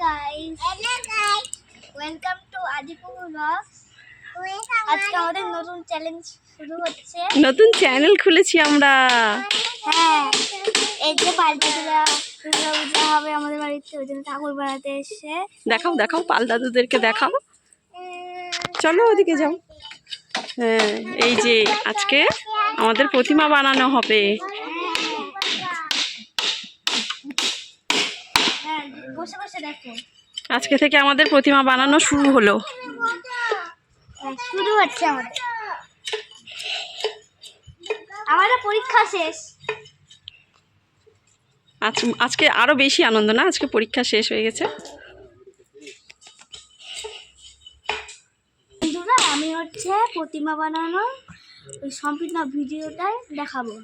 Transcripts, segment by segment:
Guys welcome to Adipur blog আজকে আমাদের নতুন চ্যালেঞ্জ শুরু হচ্ছে। নতুন চ্যানেল খুলেছি আমরা। হ্যাঁ এই যে পাল্টাতুরা দুর্গা পূজা হবে আমাদের বাড়িতে ওই জন্য ঠাকুর বানাতে এসে দেখাও দেখাও পাল দাদুদেরকে দেখাও। চলো ওদিকে যাও। হ্যাঁ এই যে আজকে আমাদের প্রতিমা বানানো হবে হ্যাঁ বসে বসে দেখো। আজকে থেকে আমাদের প্রতিমা বানানো শুরু হলো। শুরু হচ্ছে আমাদের। আমাদের পরীক্ষা শেষ। আজ আজকে আরও বেশি আনন্দ না? আজকে পরীক্ষা শেষ হয়ে গেছে। বন্ধুরা আমি হচ্ছে প্রতিমা বানানো ওই সম্পূর্ণ ভিডিওটাই দেখাবো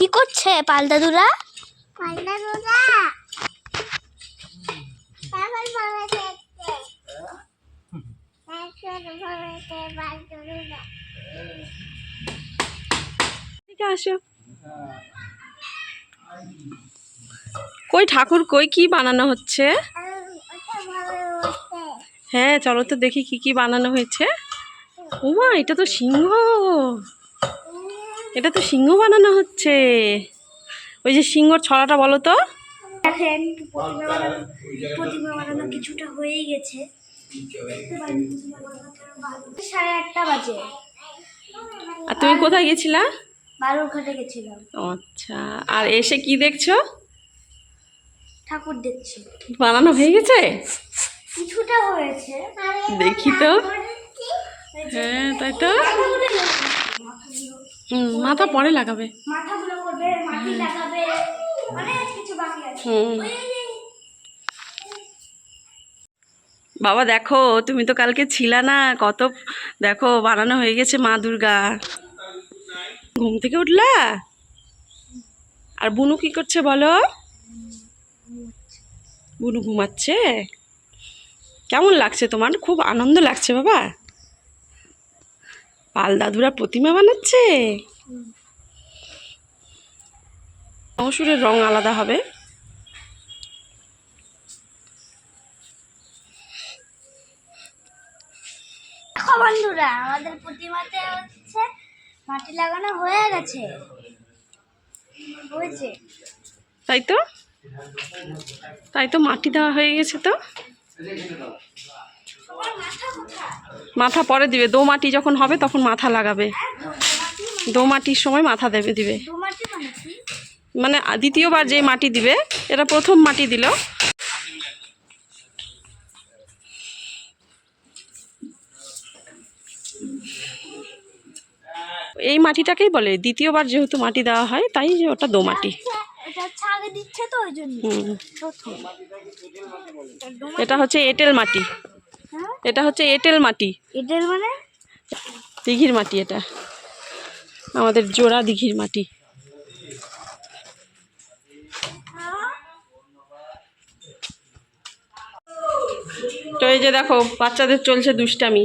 কি করছে পালদাদুরা পালদাদুরা এদিকে আসো। কই ঠাকুর কই কি বানানো হচ্ছে? হ্যাঁ চলো তো দেখি কি কি বানানো হয়েছে। উমা এটা তো সিংহ। এটা তো সিংহ বানানো হচ্ছে। ওই যে সিংহর ছড়াটা বলো তো। দেখেন প্রতিমা বানানো কিছুটা হয়েই গেছে। সাড়ে আটটা বাজে। আর তুমি কোথায় গেছিলা? বালুর গেছিলাম। আচ্ছা আর এসে কি দেখছ? ঠাকুর দেখছি। বানানো হয়ে গেছে? কিছুটা হয়েছে। দেখি তো। হ্যাঁ তাই তো। হুম, মাথা পরে লাগাবে। মাথাগুলো করবে মাটি লাগাবে অনেক কিছু বাকি আছে। হুম। বাবা দেখো তুমি তো কালকে ছিলা না কত দেখো বানানো হয়ে গেছে মা দুর্গা। ঘুম থেকে উঠলা? আর বুনু কি করছে বলো? বুনু ঘুমাচ্ছে? কেমন লাগছে তোমার? খুব আনন্দ লাগছে বাবা। পাল দাদুরা প্রতিমা বানাচ্ছে? মসুরের রং আলাদা হবে। দেখো বন্ধুরা আমাদের প্রতিমাতে হচ্ছে মাটি লাগানো হয়ে গেছে। তাই তো? তাই তো মাটি দেওয়া হয়ে গেছে তো? মাথা পরে দিবে। দো মাটি যখন হবে তখন মাথা লাগাবে। দো মাটির সময় মাথা দেবে দিবে। মানে দ্বিতীয়বার যে মাটি দিবে এটা প্রথম মাটি দিল। এই মাটিটাকেই বলে দ্বিতীয়বার যেহেতু মাটি দেওয়া হয় তাই যে ওটা দো মাটি। এটা হচ্ছে এঁটেল মাটি। এটা হচ্ছে এঁটেল মাটি। এটেল মানে? দিঘির মাটি এটা। আমাদের জোড়া দিঘির মাটি। তো এই যে দেখো বাচ্চাদের চলছে দুষ্টামি।